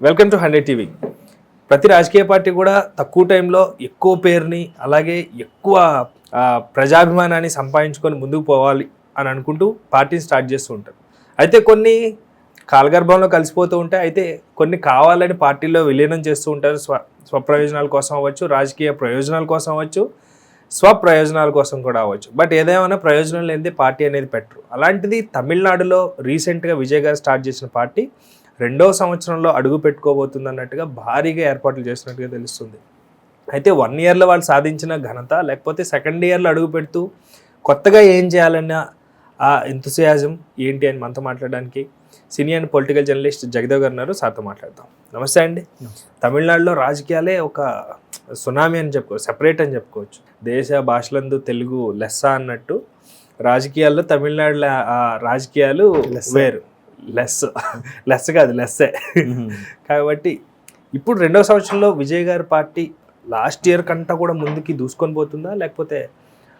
Welcome to hundred TV ప్రతి రాజకీయ party కూడా తక్కువ టైంలో ఎక్కువ పేరుని అలాగే ఎక్కువ ప్రజాభిమానాన్ని సంపాదించుకొని ముందుకు పోవాలి అని అనుకుంటూ పార్టీని స్టార్ట్ చేస్తూ ఉంటారు. అయితే కొన్ని కాలగర్భంలో కలిసిపోతూ ఉంటాయి. అయితే కొన్ని కావాలని పార్టీలో విలీనం చేస్తూ ఉంటారు. స్వ స్వప్రయోజనాల కోసం అవ్వచ్చు రాజకీయ ప్రయోజనాల కోసం అవ్వచ్చు స్వప్రయోజనాల కోసం కూడా అవ్వచ్చు. బట్ ఏదేమైనా ప్రయోజనం లేనిదే పార్టీ అనేది పెట్టరు. అలాంటిది తమిళనాడులో రీసెంట్గా విజయ్ గారు స్టార్ట్ చేసిన పార్టీ రెండో సంవత్సరంలో అడుగు పెట్టుకోబోతుంది అన్నట్టుగా భారీగా ఏర్పాట్లు చేసినట్టుగా తెలుస్తుంది. అయితే వన్ ఇయర్లో వాళ్ళు సాధించిన ఘనత లేకపోతే సెకండ్ ఇయర్లో అడుగు పెడుతూ కొత్తగా ఏం చేయాలన్న ఆ ఎంతుసియాజం ఏంటి అని మనతో మాట్లాడడానికి సీనియర్ పొలిటికల్ జర్నలిస్ట్ జగదేవ్ గారు ఉన్నారు. సార్తో మాట్లాడతాం నమస్తే అండి. తమిళనాడులో రాజకీయాలే ఒక సునామీ అని చెప్పుకోవచ్చు సెపరేట్ అని చెప్పుకోవచ్చు. దేశ భాషలందు తెలుగు లెస్స అన్నట్టు రాజకీయాల్లో తమిళనాడులో రాజకీయాలు. వేరు. లెస్ లెస్ కాదు లెస్సే. కాబట్టి ఇప్పుడు రెండవ సంవత్సరంలో విజయ్ గారి పార్టీ లాస్ట్ ఇయర్ కంటే కూడా ముందుకి దూసుకొని పోతుందా? లేకపోతే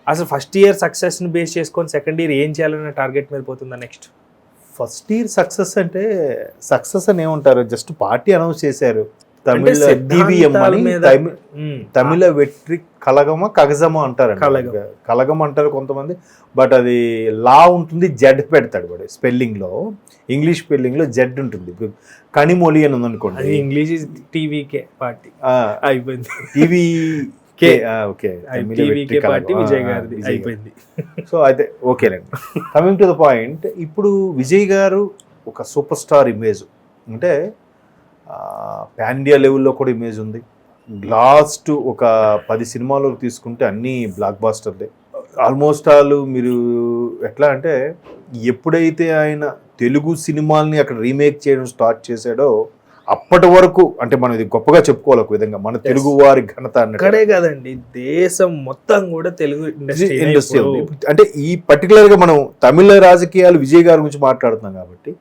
అసలు ఫస్ట్ ఇయర్ సక్సెస్ని బేస్ చేసుకొని సెకండ్ ఇయర్ ఏం చేయాలనే టార్గెట్ మీద పోతుందా నెక్స్ట్? ఫస్ట్ ఇయర్ సక్సెస్ అంటే సక్సెస్ అని ఏమంటారు? జస్ట్ పార్టీ అనౌన్స్ చేశారు. తమిళ డివిఎం అని తమిళ వెట్రి కలగమ కగజమ అంటారు కలగం. అంటారు కొంతమంది బట్ అది లా ఉంటుంది జెడ్ పెడతాడు వాడు స్పెల్లింగ్లో ఇంగ్లీష్ స్పెల్లింగ్లో జెడ్ ఉంటుంది. ఇప్పుడు కనిమొలి అని ఉందనుకోండి. English TVK party. అయిపోయింది. TV K. Okay. TVK party Vijay గారిది. అయిపోయింది. సో అయితే ఓకేనండి కమింగ్ టు ద పాయింట్ ఇప్పుడు విజయ్ గారు ఒక సూపర్ స్టార్ ఇమేజ్. అంటే పాన్ ఇండియా లెవెల్లో కూడా ఇమేజ్ ఉంది. లాస్ట్ ఒక పది సినిమాలు తీసుకుంటే అన్నీ బ్లాక్ బాస్టర్లే ఆల్మోస్ట్ ఆల్ మీరు ఎట్లా అంటే ఎప్పుడైతే ఆయన తెలుగు సినిమాల్ని అక్కడ రీమేక్ చేయడం స్టార్ట్ చేశాడో అప్పటి వరకు అంటే మనం ఇది గొప్పగా చెప్పుకోవాలి ఒక విధంగా మన తెలుగు వారి ఘనత అక్కడే కదండి దేశం మొత్తం కూడా తెలుగు ఇండస్ట్రీ ఇండస్ట్రీ అంటే ఈ పర్టికులర్గా మనం తమిళ రాజకీయాలు విజయ్ గారి గురించి మాట్లాడుతున్నాం కాబట్టి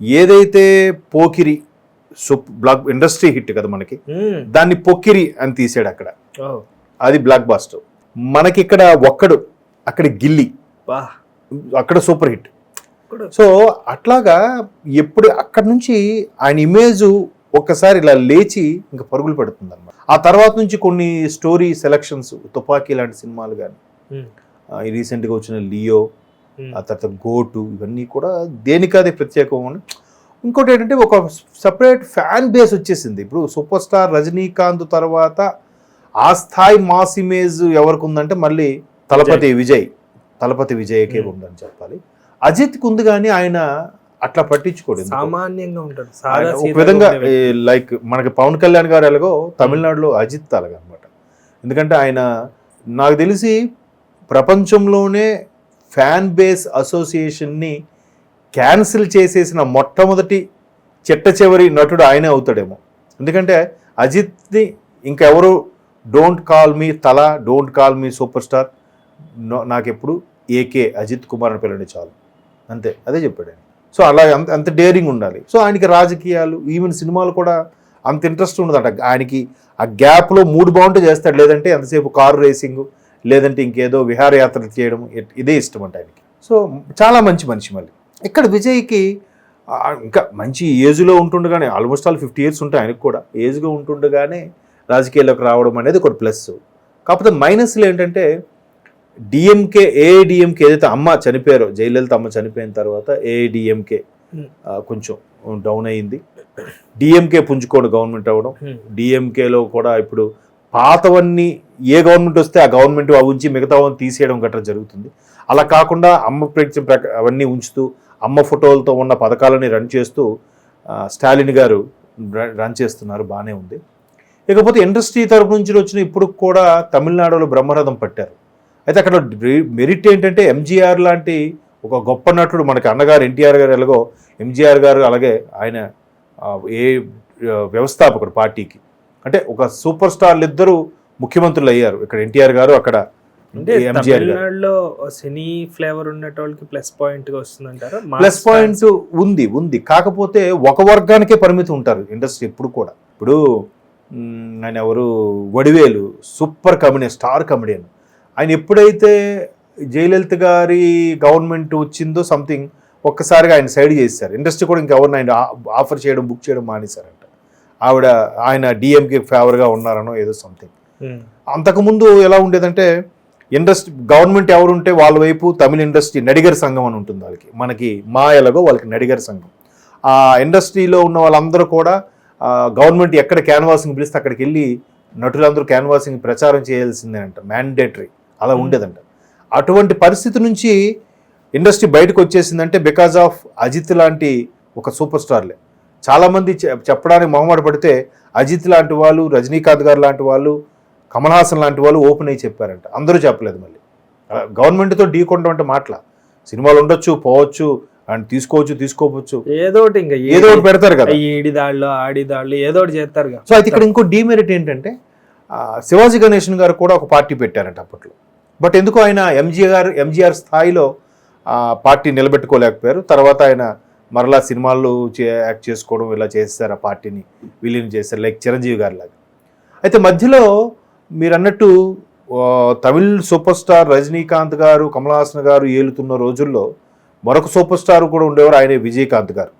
ఏదైతే Pokiri soup block industry hit కదా మనకి. దాన్ని పొక్కిరి అని తీసాడు అక్కడ. అది బ్లాక్ బాస్టర్. మనకి ఇక్కడ ఒక్కడు అక్కడ గిల్లి. అక్కడ సూపర్ హిట్. సో అట్లాగా ఎప్పుడు అక్కడ నుంచి ఆయన ఇమేజ్ ఒక్కసారి ఇలా లేచి ఇంకా పరుగులు పెడుతుంది అనమాట ఆ తర్వాత నుంచి కొన్ని స్టోరీ సెలక్షన్స్ తుపాకీ లాంటి సినిమాలు కానీ రీసెంట్గా వచ్చిన లియో ఆ తర్వాత గోటు ఇవన్నీ కూడా దేనికది ప్రత్యేకం ఇంకోటి ఏంటంటే ఒక సపరేట్ ఫ్యాన్ బేస్ వచ్చేసింది ఇప్పుడు సూపర్ స్టార్ రజనీకాంత్ తర్వాత ఆ స్థాయి మాస్ ఇమేజ్ ఎవరికి ఉందంటే మళ్ళీ తలపతి విజయ్ తలపతి విజయ్కే Hmm. ఉందని చెప్పాలి అజిత్కి ఉంది కానీ ఆయన అట్లా పట్టించుకోడు. సామాన్యంగా ఉంటాడు ఒక విధంగా. లైక్ మనకి పవన్ కళ్యాణ్ గారు ఎలాగో తమిళనాడులో అజిత్ అలాగ అనమాట ఎందుకంటే ఆయన నాకు తెలిసి ప్రపంచంలోనే ఫ్యాన్ బేస్ అసోసియేషన్ని క్యాన్సిల్ చేసేసిన మొట్టమొదటి చిట్ట చివరి నటుడు ఆయనే అవుతాడేమో. ఎందుకంటే అజిత్ని ఇంకెవరు don't call me Thala don't call me super star నాకెప్పుడు ఏకే అజిత్ కుమార్ అని పిల్లండి చాలు. అంతే అదే చెప్పాడు ఆయన. సో అలా అంత అంత డేరింగ్ ఉండాలి. సో ఆయనకి రాజకీయాలు ఈవెన్ సినిమాలు కూడా అంత ఇంట్రెస్ట్ ఉండదంట. ఆయనకి ఆ గ్యాప్లో మూడు బాగుంటే చేస్తాడు. లేదంటే ఎంతసేపు కారు రేసింగ్ లేదంటే ఇంకేదో విహారయాత్ర చేయడం ఇదే ఇష్టం అంట ఆయనకి. సో చాలా మంచి మనిషి మళ్ళీ. ఇక్కడ విజయ్కి ఇంకా మంచి ఏజ్లో ఉంటుండగానే ఆల్మోస్ట్ ఆల్ ఫిఫ్టీ ఇయర్స్ ఉంటాయి ఆయనకు కూడా. ఏజ్గా ఉంటుండగానే రాజకీయాల్లోకి రావడం అనేది ఒక ప్లస్ కాకపోతే మైనస్లు ఏంటంటే డిఎంకే ఏఐడిఎంకే ఏదైతే అమ్మ చనిపోయారో జయలలిత అమ్మ చనిపోయిన తర్వాత ఏఐడిఎంకే Hmm. కొంచెం డౌన్ అయ్యింది డిఎంకే పుంజుకోడు గవర్నమెంట్ అవ్వడం. డిఎంకేలో కూడా ఇప్పుడు పాతవన్నీ ఏ గవర్నమెంట్ వస్తే ఆ గవర్నమెంట్ అవి ఉంచి మిగతావన్నీ తీసేయడం గట్రా జరుగుతుంది. అలా కాకుండా అమ్మ ప్రక అవన్నీ ఉంచుతూ అమ్మ ఫోటోలతో ఉన్న పథకాలని రన్ చేస్తూ స్టాలిన్ గారు ర- రన్ చేస్తున్నారు బాగానే ఉంది. ఇకపోతే ఇండస్ట్రీ తరపు నుంచి వచ్చిన ఇప్పుడు కూడా తమిళనాడులో బ్రహ్మరథం పట్టారు. అయితే అక్కడ మెరిట్ ఏంటంటే ఎంజీఆర్ లాంటి ఒక గొప్ప నటుడు మనకి అన్నగారు ఎన్టీఆర్ గారు ఎలాగో ఎంజీఆర్ గారు అలాగే ఆయన ఏ వ్యవస్థాపకుడు పార్టీకి. అంటే ఒక సూపర్ స్టార్లు ఇద్దరు ముఖ్యమంత్రులు అయ్యారు ఇక్కడ ఎన్టీఆర్ గారు అక్కడ అంటే తమిళనాడులో సినీ ఫ్లేవర్ ఉన్నటోళ్ళకి ప్లస్ పాయింట్గా వస్తుందంటారా ప్లస్ పాయింట్స్ ఉంది ఉంది. కాకపోతే ఒక వర్గానికే పరిమితి ఉంటారు ఇండస్ట్రీ ఎప్పుడు కూడా. ఇప్పుడు ఆయన ఎవరు? Vadivelu super comedian star comedian. ఆయన ఎప్పుడైతే జయలలిత గారి గవర్నమెంట్ వచ్చిందో సంథింగ్ ఒక్కసారిగా ఆయన సైడ్ చేశారు ఇండస్ట్రీ కూడా ఇంకెవరిని ఆయన ఆఫర్ చేయడం బుక్ చేయడం మానేశారంట. ఆవిడ ఆయన డిఎంకే ఫేవర్గా ఉన్నారనో ఏదో సంథింగ్. అంతకుముందు ఎలా ఉండేదంటే ఇండస్ట్రీ గవర్నమెంట్ ఎవరుంటే వాళ్ళ వైపు తమిళ ఇండస్ట్రీ నడిగర్ సంఘం అని ఉంటుంది వాళ్ళకి. మనకి మా ఎలాగో వాళ్ళకి నడిగర్ సంఘం. ఆ ఇండస్ట్రీలో ఉన్న వాళ్ళందరూ కూడా గవర్నమెంట్ ఎక్కడ క్యాన్వాసింగ్ పిలిస్తే అక్కడికి వెళ్ళి నటులందరూ క్యాన్వాసింగ్ ప్రచారం చేయాల్సిందే అంట మ్యాండేటరీ. అలా ఉండేదంట. అటువంటి పరిస్థితి నుంచి ఇండస్ట్రీ బయటకు వచ్చేసిందంటే బికాజ్ ఆఫ్ అజిత్ లాంటి ఒక సూపర్ స్టార్లే. చాలామంది చెప్పడానికి మొహమాట పడితే అజిత్ లాంటి వాళ్ళు రజనీకాంత్ గారు లాంటి వాళ్ళు కమల్ హాసన్ లాంటి వాళ్ళు ఓపెన్ అయ్యి చెప్పారంట. అందరూ చెప్పలేదు మళ్ళీ. గవర్నమెంట్తో ఢీకొనడం అంటే మాటల. సినిమాలు ఉండొచ్చు పోవచ్చు అండ్ తీసుకోవచ్చు తీసుకోవచ్చు. ఏదో ఒకటి ఇంకా ఏదో ఒకటి పెడతారు కదా. ఈడి దాళ్ళు ఆడి దాళ్ళు ఏదో ఒకటి చేస్తారు కదా. సో అయితే ఇక్కడ ఇంకో డీమెరిట్ ఏంటంటే శివాజీ గణేషన్ గారు కూడా ఒక పార్టీ పెట్టారంట అప్పట్లో. బట్ ఎందుకు ఆయన ఎంజీఆర్ ఎంజీఆర్ స్థాయిలో పార్టీ నిలబెట్టుకోలేకపోయారు? తర్వాత ఆయన మరలా సినిమాల్లో చే- యాక్ట్ చేసుకోవడం ఇలా చేస్తారు ఆ పార్టీని విలీనం చేశారు లైక్ చిరంజీవి గారి లాగా అయితే మధ్యలో మీరు అన్నట్టు తమిళ్ సూపర్ స్టార్ రజనీకాంత్ గారు కమల్ హాసన్ గారు ఏలుతున్న రోజుల్లో మరొక సూపర్ స్టార్ కూడా ఉండేవారు ఆయనే విజయకాంత్ గారు.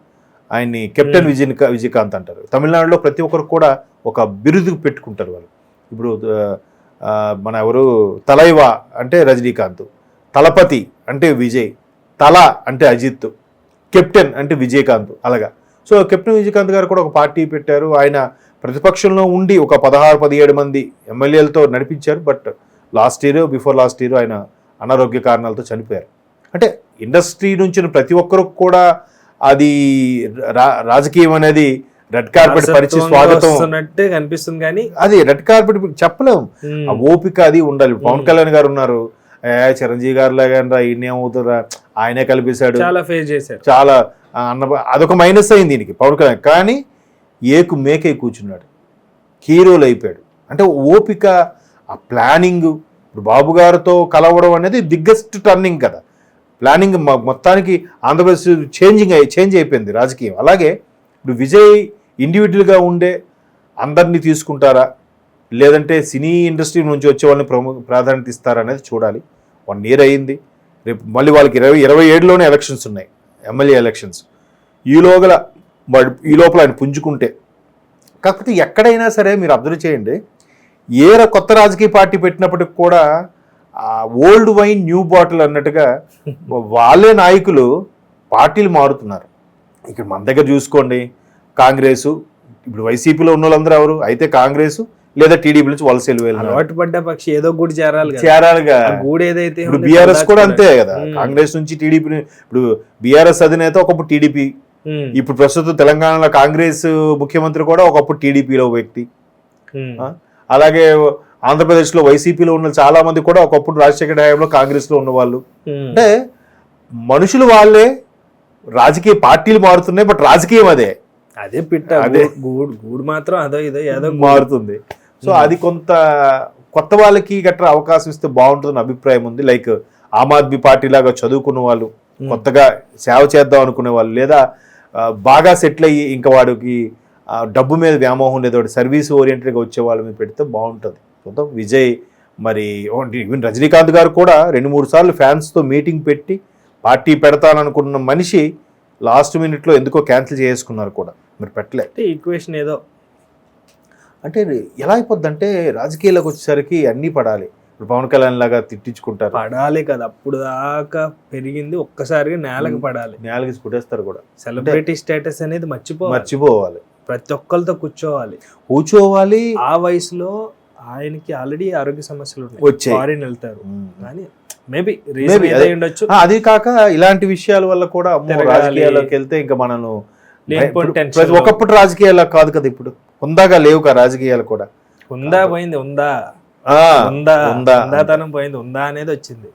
ఆయన్ని కెప్టెన్ విజయ్ విజయకాంత్ అంటారు. తమిళనాడులో ప్రతి ఒక్కరు కూడా ఒక బిరుదు పెట్టుకుంటారు వాళ్ళు. ఇప్పుడు మన ఎవరు తలైవా అంటే రజనీకాంత్ తలపతి అంటే విజయ్ తల అంటే అజిత్ కెప్టెన్ అంటే విజయకాంత్ అలాగా. సో కెప్టెన్ విజయకాంత్ గారు కూడా ఒక పార్టీ పెట్టారు. ఆయన ప్రతిపక్షంలో ఉండి ఒక పదహారు పదిహేడు మంది ఎమ్మెల్యేలతో నడిపించారు. But last year before last year ఆయన అనారోగ్య కారణాలతో చనిపోయారు. అంటే ఇండస్ట్రీ నుంచి ప్రతి ఒక్కరు కూడా అది రాజకీయం అనేది రెడ్ కార్పెట్ పరిచి వారసత్వంగా స్వాగతం కనిపిస్తుంది కానీ అది రెడ్ కార్పెట్ చెప్పలేము ఆ ఓపిక అది ఉండాలి. పవన్ కళ్యాణ్ గారు ఉన్నారు. ఏ చిరంజీవి గారు లాగా రా ఈయన ఏమవుతుందా ఆయనే కల్పిస్తాడు చాలా ఫేస్ చేశారు. చాలా అన్న అదొక మైనస్ అయింది దీనికి పవన్ కళ్యాణ్. కానీ ఏకు మేకై కూర్చున్నాడు. హీరోలు అయిపోయాడు అంటే ఓపిక ఆ ప్లానింగ్ ఇప్పుడు బాబు గారితో కలవడం అనేది బిగ్గెస్ట్ టర్నింగ్ కదా. ప్లానింగ్ మొత్తానికి ఆంధ్రప్రదేశ్ చేంజింగ్ అయ్యి చేంజ్ అయిపోయింది రాజకీయం. అలాగే ఇప్పుడు విజయ్ ఇండివిజువల్గా ఉండే అందరినీ తీసుకుంటారా? లేదంటే సినీ ఇండస్ట్రీ నుంచి వచ్చే వాళ్ళని ప్రము ప్రాధాన్యత ఇస్తారా అనేది చూడాలి. వన్ ఇయర్ అయ్యింది రేపు మళ్ళీ వాళ్ళకి ఇరవై ఇరవై ఏడులోనే ఎలక్షన్స్ ఉన్నాయి. MLA elections. ఈలోగల ఈ లోపల ఆయన పుంజుకుంటే. కాకపోతే ఎక్కడైనా సరే మీరు అబ్జర్వ్ చేయండి ఏ ర- కొత్త రాజకీయ పార్టీ పెట్టినప్పటికి కూడా ఓల్డ్ వైన్ న్యూ బాటిల్ అన్నట్టుగా వాళ్ళే నాయకులు పార్టీలు మారుతున్నారు. ఇక్కడ మన దగ్గర చూసుకోండి కాంగ్రెస్ ఇప్పుడు వైసీపీలో ఉన్న వాళ్ళందరూ ఎవరు? అయితే కాంగ్రెస్ లేదా టీడీపీ నుంచి వలస వెళ్ళిపోయినారు అలవాటు పడ్డ పక్షి ఏదో గుడి చేరాలి చేరాలిగా. ఆ గూడు ఏదైతే ఇప్పుడు బీఆర్ఎస్ కూడా. అంతే కదా. కాంగ్రెస్ నుంచి టీడీపీ ఇప్పుడు బీఆర్ఎస్ అధినేత ఒకప్పుడు టీడీపీ ఇప్పుడు ప్రస్తుతం తెలంగాణలో కాంగ్రెస్ ముఖ్యమంత్రి కూడా ఒకప్పుడు టీడీపీలో వ్యక్తి. ఆ? అలాగే ఆంధ్రప్రదేశ్లో వైసీపీలో ఉన్న చాలా మంది కూడా ఒకప్పుడు రాజశేఖర హయాంలో కాంగ్రెస్లో ఉన్న వాళ్ళు ఉమ్. అంటే మనుషులు వాళ్ళే రాజకీయ పార్టీలు మారుతున్నాయి బట్ రాజకీయం అదే. అదే పిట్ట. అదే. గూడు గూడు మాత్రం అదో ఇదో ఏదో. మారుతుంది. సో అది కొంత కొత్త వాళ్ళకి గట్రా అవకాశం ఇస్తే బాగుంటుందని అభిప్రాయం ఉంది. లైక్ ఆమ్ ఆద్మీ పార్టీ లాగా చదువుకున్న వాళ్ళు కొత్తగా సేవ చేద్దాం అనుకునే వాళ్ళు లేదా బాగా సెటిల్ అయ్యి ఇంకా వాడికి డబ్బు మీద వ్యామోహం లేదు వాడు సర్వీస్ ఓరియంటెడ్గా వచ్చే వాళ్ళ మీద పెడితే బాగుంటుంది. చూద్దాం. విజయ్ మరి ఈవెన్ రజనీకాంత్ గారు కూడా రెండు మూడు సార్లు ఫ్యాన్స్తో మీటింగ్ పెట్టి పార్టీ పెడతాననుకున్న మనిషి లాస్ట్ మినిట్లో ఎందుకో క్యాన్సిల్ చేసుకున్నారు కూడా. మరి పెట్టలే. ఈక్వేషన్ ఏదో. అంటే ఎలా అయిపోద్ది అంటే రాజకీయాలకు వచ్చేసరికి అన్నీ పడాలి. పవన్ కళ్యాణ్ లాగా తిట్టించుకుంటారు. పడాలి కదా. అప్పుడు దాకా పెరిగింది ఒక్కసారిగా నేలకు పడాలి. నేలకి స్ఫుటేస్తారు కూడా. సెలబ్రిటీ స్టేటస్ అనేది మర్చిపోవాలి. మర్చిపోవాలి. ప్రతి ఒక్కరితో కూర్చోవాలి. కూర్చోవాలి. ఆ వయసులో ఆయనకి ఆల్రెడీ ఆరోగ్య సమస్యలు వచ్చాయి. ఫారిన్ వెళ్తారు. కానీ మేబీ. ఉండొచ్చు. అది కాక ఇలాంటి విషయాల వల్ల కూడా. రాజకీయాల్లోకి వెళ్తే ఇంకా మనను. ఒకప్పుడు రాజకీయాలు కాదు కదా ఇప్పుడు. ఉందాగా లేవు కదా రాజకీయాలు కూడా. ఉందా పోయింది ఉందా ఉందా? ఉందా. ఉందాతనం పోయింది. ఉందా అనేది వచ్చింది.